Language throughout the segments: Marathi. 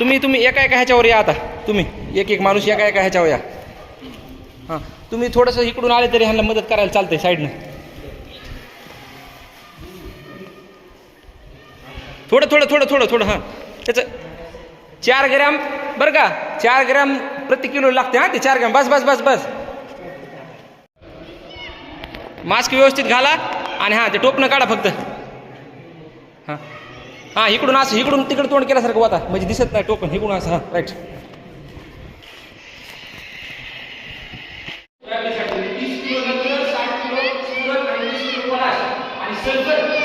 तुम्ही तुम्ही एका एका ह्याच्यावर या आता. तुम्ही. एक एक माणूस एका एका ह्याच्यावर या. हां. तुम्ही थोडंसं इकडून आले तरी ह्यांना मदत करायला चालतंय साईडनं. थोडं थोडं थोडं थोडं थोडं हां. त्याचं चार ग्रॅम बरं का? चार ग्रॅम प्रति किलो लागते हां ते चार ग्रॅम. बस बस बस बस. मास्क व्यवस्थित घाला आणि हां ते टोपणं काढा फक्त. हां. हां इकडून असं इकडून तिकडे तोंड केल्यासारखं होता म्हणजे दिसत नाही टोपण इकडून असं हां राईट काय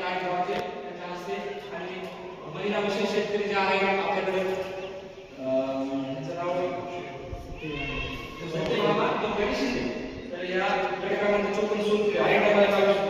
आणि जवाचे त्यांच्या हस्ते आणि महिला विशेष शेतकरी जे आहे आपल्याकडे तर या कार्यक्रमामध्ये चोपन्न सूट आहे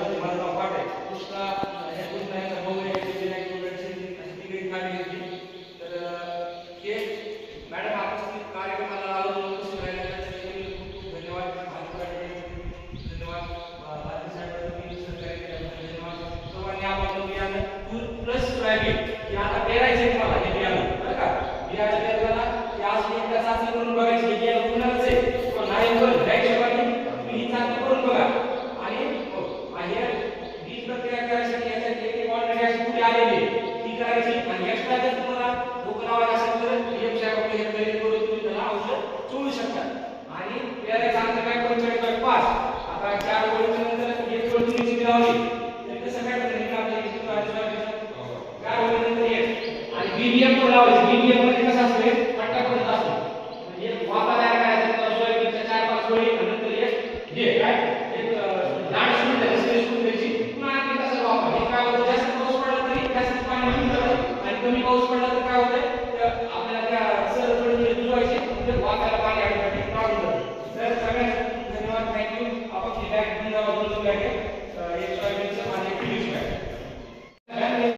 आलेली ती करायची. आणि एक्स्ट्रा जर तुम्हाला डोकं लावायचं असेल तर पीएम साहेब आपले हे खरेदी करून तुम्ही त्याला औषध चोळू शकता. आणि त्याला चांगलं काय पंचेचाळीस पॉईंट पाच. आता चार ओळीच्या नंतर एक ओळ तुम्ही जिथे लावली. तर कसं काय करायचं? आपल्या इथे चार ओळीनंतर एक. आणि बीबीएम पण लावायचं. बीबीएममध्ये कसं असतं? पट्टा पडत असतो म्हणजे वापरायला कमी पाऊस पडला